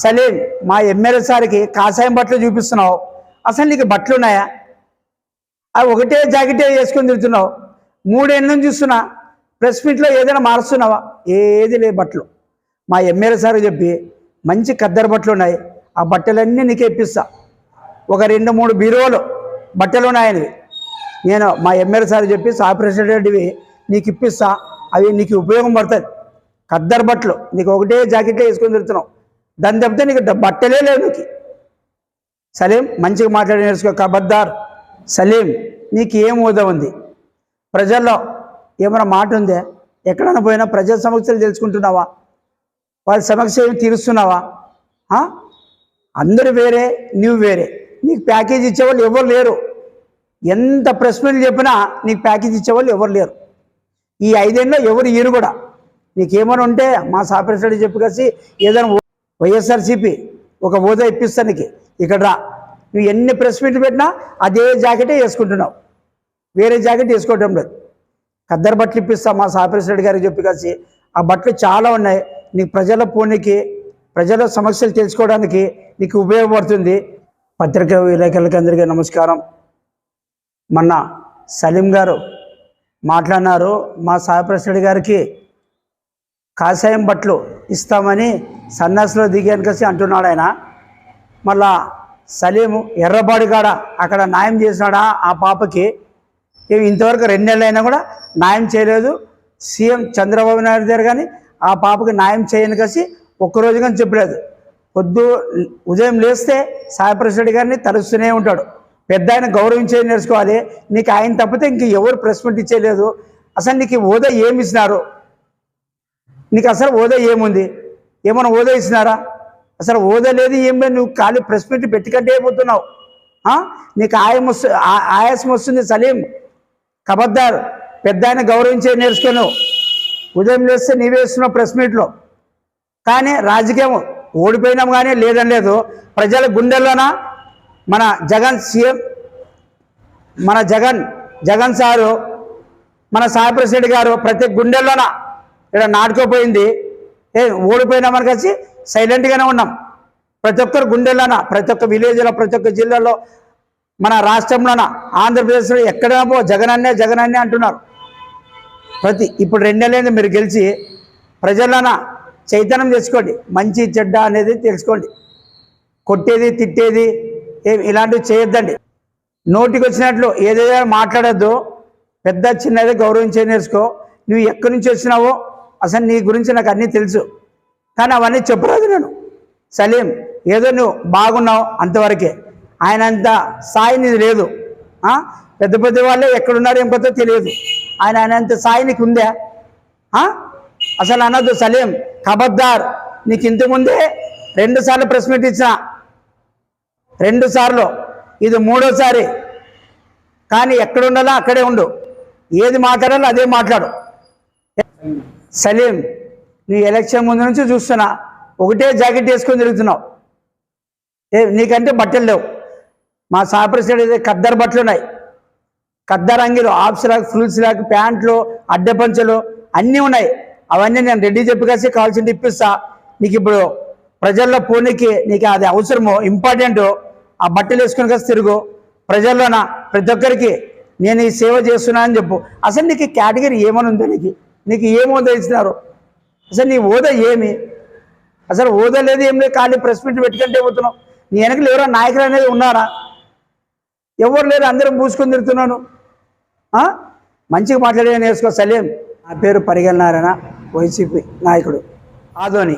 సలీం మా ఎమ్మెల్యే సార్కి కాషాయం బట్టలు చూపిస్తున్నావు. అసలు నీకు బట్టలు ఉన్నాయా? అవి ఒకటే జాకెటే వేసుకొని తిరుగుతున్నావు. మూడేళ్ళ నుంచి చూస్తున్నా. ప్రెస్ మీట్లో ఏదైనా మారుస్తున్నావా? ఏది లేదు బట్టలు. మా ఎమ్మెల్యే సార్ చెప్పి మంచి కద్దరు బట్టలు ఉన్నాయి. ఆ బట్టలన్నీ నీకు ఇప్పిస్తా. ఒక రెండు మూడు బీరువాలు బట్టలు ఉన్నాయని నేను మా ఎమ్మెల్యే సార్ చెప్పి ఆపరేషన్ నీకు ఇప్పిస్తా. అవి నీకు ఉపయోగం పడుతుంది కద్దరు బట్టలు. నీకు ఒకటే జాకెట్లో వేసుకొని తిరుగుతున్నావు. దాన్ని తప్పితే నీకు బట్టలే లేవు నీకు. సలీం మంచిగా మాట్లాడి నేర్చుకో కబద్దార్. సలీం నీకు ఏం హోదా ఉంది? ప్రజల్లో ఏమైనా మాట ఉందే? ఎక్కడైనా పోయినా ప్రజల సమస్యలు తెలుసుకుంటున్నావా? వాళ్ళ సమస్య ఏమి తీరుస్తున్నావా? అందరూ వేరే నువ్వు వేరే. నీకు ప్యాకేజ్ ఇచ్చేవాళ్ళు ఎవరు లేరు. ఎంత ప్రెస్ మీట్లు చెప్పినా నీకు ప్యాకేజ్ ఇచ్చేవాళ్ళు ఎవరు లేరు. ఈ ఐదేళ్ళలో ఎవరు ఇయ్యరు కూడా? నీకేమైనా ఉంటే మా సాపరేషన్ చెప్పి కలిసి ఏదైనా వైఎస్ఆర్సీపీ ఒక హోదా ఇప్పిస్తానికి. ఇక్కడ రా. నువ్వు ఎన్ని ప్రెస్ మీట్లు పెట్టినా అదే జాకెటే వేసుకుంటున్నావు. వేరే జాకెట్ వేసుకోవటం లేదు. కద్దరు బట్టలు ఇప్పిస్తా మా సాపరేశ్వరుడు గారికి చెప్పి కలిసి. ఆ బట్టలు చాలా ఉన్నాయి. నీకు ప్రజల పోనీకి ప్రజల సమస్యలు తెలుసుకోవడానికి నీకు ఉపయోగపడుతుంది. పత్రికా విలేకరులకి అందరికీ నమస్కారం. మొన్న సలీం గారు మాట్లాడినారు మా సాయప్రసాద్ గారికి. కాషాయం బట్టలు ఇస్తామని సన్నాసిలో దిగాను కలిసి అంటున్నాడు ఆయన. మళ్ళా సలీము ఎర్రబాడిగాడ అక్కడ న్యాయం చేసినాడా ఆ పాపకి? ఏమి ఇంతవరకు రెండు నెలలు అయినా కూడా న్యాయం చేయలేదు. సీఎం చంద్రబాబు నాయుడు గారు కానీ ఆ పాపకి న్యాయం చేయని కలిసి ఒక్కరోజు కానీ చెప్పలేదు. పొద్దు ఉదయం లేస్తే సాయిప్రసాద్ గారిని తలుస్తూనే ఉంటాడు. పెద్ద ఆయన గౌరవించే నేర్చుకోవాలి. నీకు ఆయన తప్పితే ఇంక ఎవరు ప్రెస్ మీట్ ఇచ్చేయలేదు అసలు నీకు హోదా ఏమి ఇచ్చినారు నీకు అసలు హోదా ఏముంది? ఏమైనా హోదా ఇచ్చినారా అసలు హోదా లేదు ఏం లేదు నువ్వు ఖాళీ ప్రెస్ మీట్ పెట్టుకంటే అయిపోతున్నావు నీకు ఆయం వస్తు ఆ- ఆయాసం వస్తుంది సలీం. కబద్దారు. పెద్ద ఆయన గౌరవించే నేర్చుకోను ఉదయం లేస్తే నీవే ఇస్తున్నావు ప్రెస్ మీట్లో కానీ రాజకీయం ఓడిపోయినాం కానీ లేదని లేదు. ప్రజల గుండెల్లోన? మన జగన్ సీఎం మన జగన్ జగన్ సారు మన సాయి సాయిప్రసాద్ గారు ప్రతి గుండెల్లోన? ఇక్కడ నాటుకోపోయింది ఏ ఓడిపోయినామని కలిసి సైలెంట్గానే ఉన్నాం. ప్రతి ఒక్కరు గుండెల్లోన? ప్రతి ఒక్క విలేజ్లో ప్రతి ఒక్క జిల్లాలో మన రాష్ట్రంలోన? ఆంధ్రప్రదేశ్లో ఎక్కడైనా పో జగనన్నే జగనన్నే అంటున్నారు. ప్రతి ఇప్పుడు రెండేళ్ళైంది మీరు గెలిచి ప్రజలన చైతన్యం తెచ్చుకోండి. మంచి చెడ్డ అనేది తెలుసుకోండి. కొట్టేది తిట్టేది ఏం ఇలాంటివి చేయొద్దండి. నోటికి వచ్చినట్లు ఏదైనా మాట్లాడద్దు. పెద్ద చిన్నది గౌరవించే నేర్చుకో. నువ్వు ఎక్కడి నుంచి వచ్చినావో అసలు నీ గురించి నాకు అన్నీ తెలుసు. కానీ అవన్నీ చెప్పరాదు నేను. సలీం ఏదో నువ్వు బాగున్నావు అంతవరకే. ఆయన అంత స్థాయి నీది లేదు. పెద్ద పెద్ద వాళ్ళే ఎక్కడున్నారో ఏం కొత్త తెలియదు. ఆయన ఆయన అంత సాయి నీకు ఉందా? అసలు అనద్దు సలీం. ఖబర్దార్ నీకు ఇంతకుముందే రెండు సార్లు ప్రెస్ మీట్ ఇచ్చిన. రెండు సార్లు. ఇది మూడోసారి. కానీ ఎక్కడ ఉండాలో అక్కడే ఉండు. ఏది మాట్లాడాలో అదే మాట్లాడు. సలీం నీ ఎలక్షన్ ముందు నుంచి చూస్తున్నా. ఒకటే జాకెట్ వేసుకొని తిరుగుతున్నావు. ఏ నీకంటే బట్టలు లేవు. మా సాపరిసైడ్ అయితే ఖద్దరు బట్టలు ఉన్నాయి. ఖద్దర్ అంగిలు హాఫ్ స్లాక్ ఫుల్ స్లాక్ ప్యాంట్లు అడ్డ పంచలు అన్నీ ఉన్నాయి. అవన్నీ నేను రెడీ చెప్పి కలిసి కావాల్సింది ఇప్పిస్తా. నీకు ఇప్పుడు ప్రజల్లో పోనీకి నీకు అది అవసరమో ఇంపార్టెంట్ ఆ బట్టలు వేసుకొని కలిసి తిరుగు. ప్రజల్లోన? ప్రతి ఒక్కరికి నేను ఈ సేవ చేస్తున్నా అని చెప్పు. అసలు నీకు కేటగిరీ ఏమని ఉందో నీకు? నీకు ఏం ఇచ్చినారు అసలు నీ హోదా ఏమి? అసలు హోదా లేదు ఏం లేదు ఖాళీ ప్రెస్ మీట్ పెట్టుకుంటే పోతున్నావు. నీ వెనకలు ఎవరో నాయకులు అనేది ఉన్నారా? ఎవరు లేరు అందరం పూసుకొని తిరుగుతున్నాను. మంచిగా మాట్లాడే నేర్చుకో సలీం. నా పేరు పరిగెల వైసీపీ నాయకుడు. ఆధోని